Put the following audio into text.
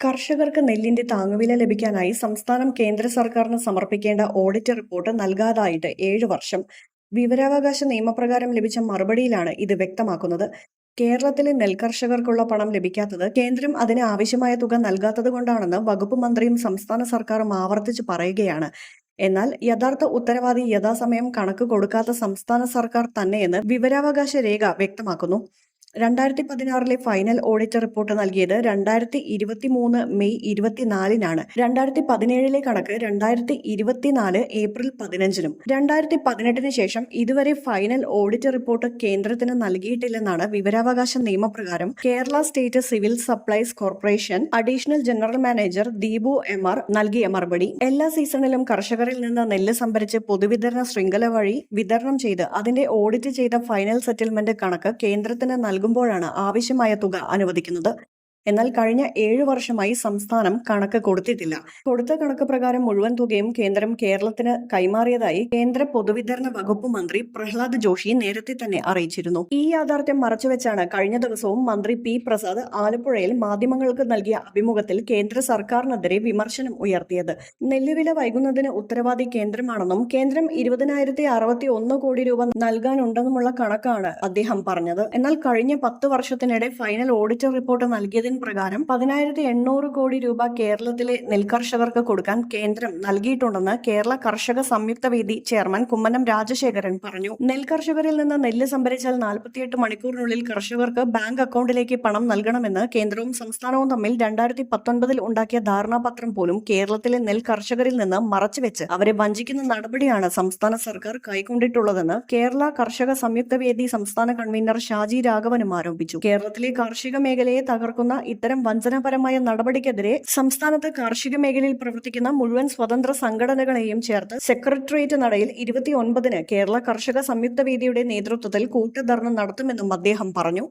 കർഷകർക്ക് നെല്ലിന്റെ താങ്ങുവില ലഭിക്കാനായി സംസ്ഥാനം കേന്ദ്ര സർക്കാരിന് സമർപ്പിക്കേണ്ട ഓഡിറ്റ് റിപ്പോർട്ട് നൽകാതായിട്ട് ഏഴു വർഷം. വിവരാവകാശ നിയമപ്രകാരം ലഭിച്ച മറുപടിയിലാണ് ഇത് വ്യക്തമാക്കുന്നത്. കേരളത്തിലെ നെൽകർഷകർക്കുള്ള പണം ലഭിക്കാത്തത് കേന്ദ്രം അതിന് ആവശ്യമായ തുക നൽകാത്തത് കൊണ്ടാണെന്ന് വകുപ്പ് മന്ത്രിയും സംസ്ഥാന സർക്കാരും ആവർത്തിച്ച് പറയുകയാണ്. എന്നാൽ യഥാർത്ഥ ഉത്തരവാദി യഥാസമയം കണക്ക് കൊടുക്കാത്ത സംസ്ഥാന സർക്കാർ തന്നെയെന്ന് വിവരാവകാശ രേഖ വ്യക്തമാക്കുന്നു. രണ്ടായിരത്തി പതിനാറിലെ ഫൈനൽ ഓഡിറ്റ് റിപ്പോർട്ട് നൽകിയത് രണ്ടായിരത്തി ഇരുപത്തി മൂന്ന് മെയ് ഇരുപത്തിനാലിനാണ്. രണ്ടായിരത്തി പതിനേഴിലെ കണക്ക് രണ്ടായിരത്തി ഇരുപത്തിനാല് ഏപ്രിൽ പതിനഞ്ചിനും. രണ്ടായിരത്തി പതിനെട്ടിന് ശേഷം ഇതുവരെ ഫൈനൽ ഓഡിറ്റ് റിപ്പോർട്ട് കേന്ദ്രത്തിന് നൽകിയിട്ടില്ലെന്നാണ് വിവരാവകാശ നിയമപ്രകാരം Kerala state civil supplies corporation additional general manager Deepu M R നൽകിയ മറുപടി. എല്ലാ സീസണിലും കർഷകരിൽ നിന്ന് നെല്ല് സംഭരിച്ച് പൊതുവിതരണ ശൃംഖല വഴി വിതരണം ചെയ്ത് അതിന്റെ ഓഡിറ്റ് ചെയ്ത ഫൈനൽ സെറ്റിൽമെന്റ് കണക്ക് കേന്ദ്രത്തിന് നൽകുമ്പോഴാണ് ആവശ്യമായ തുക അനുവദിക്കുന്നത്. എന്നാൽ കഴിഞ്ഞ ഏഴു വർഷമായി സംസ്ഥാനം കണക്ക് കൊടുത്തിട്ടില്ല. കൊടുത്ത കണക്ക് പ്രകാരം മുഴുവൻ തുകയും കേന്ദ്രം കേരളത്തിന് കൈമാറിയതായി കേന്ദ്ര പൊതുവിതരണ വകുപ്പ് മന്ത്രി പ്രഹ്ലാദ് ജോഷി നേരത്തെ തന്നെ അറിയിച്ചിരുന്നു. ഈ യാഥാർത്ഥ്യം മറച്ചുവെച്ചാണ് കഴിഞ്ഞ ദിവസവും മന്ത്രി പി. പ്രസാദ് ആലപ്പുഴയിൽ മാധ്യമങ്ങൾക്ക് നൽകിയ അഭിമുഖത്തിൽ കേന്ദ്ര സർക്കാരിനെതിരെ വിമർശനം ഉയർത്തിയത്. നെല്ലുവില വൈകുന്നതിന് ഉത്തരവാദി കേന്ദ്രമാണെന്നും കേന്ദ്രം ഇരുപതിനായിരത്തി അറുപത്തി ഒന്ന് കോടി രൂപ നൽകാനുണ്ടെന്നുമുള്ള കണക്കാണ് അദ്ദേഹം പറഞ്ഞത്. എന്നാൽ കഴിഞ്ഞ പത്ത് വർഷത്തിനിടെ ഫൈനൽ ഓഡിറ്റർ റിപ്പോർട്ട് പ്രകാരം പതിനായിരത്തി എണ്ണൂറ് കോടി രൂപ കേരളത്തിലെ നെൽകർഷകർക്ക് കൊടുക്കാൻ കേന്ദ്രം നൽകിയിട്ടുണ്ടെന്ന് കേരള കർഷക സംയുക്ത വേദി ചെയർമാൻ കുമ്മനം രാജശേഖരൻ പറഞ്ഞു. നെൽകർഷകരിൽ നിന്ന് നെല്ല് സംഭരിച്ചാൽ നാൽപ്പത്തിയെട്ട് മണിക്കൂറിനുള്ളിൽ കർഷകർക്ക് ബാങ്ക് അക്കൗണ്ടിലേക്ക് പണം നൽകണമെന്ന് കേന്ദ്രവും സംസ്ഥാനവും തമ്മിൽ രണ്ടായിരത്തി പത്തൊൻപതിൽ ഉണ്ടാക്കിയ ധാരണാപത്രം പോലും കേരളത്തിലെ നെൽ കർഷകരിൽ നിന്ന് മറച്ചുവെച്ച് അവരെ വഞ്ചിക്കുന്ന നടപടിയാണ് സംസ്ഥാന സർക്കാർ കൈക്കൊണ്ടിട്ടുള്ളതെന്ന് കേരള കർഷക സംയുക്ത വേദി സംസ്ഥാന കൺവീനർ ഷാജി രാഘവനും ആരോപിച്ചു. കേരളത്തിലെ കാർഷിക മേഖലയെ തകർക്കുന്ന ഇത്തരം വഞ്ചനാപരമായ നടപടിക്കെതിരെ സംസ്ഥാനത്ത് കാർഷിക മേഖലയിൽ പ്രവർത്തിക്കുന്ന മുഴുവൻ സ്വതന്ത്ര സംഘടനകളെയും ചേർത്ത് സെക്രട്ടേറിയറ്റ് നടയിൽ ഇരുപത്തിയൊൻപതിന് കേരള കർഷക സംയുക്ത വേദിയുടെ നേതൃത്വത്തിൽ കൂട്ടുധർണ നടത്തുമെന്നും അദ്ദേഹം പറഞ്ഞു.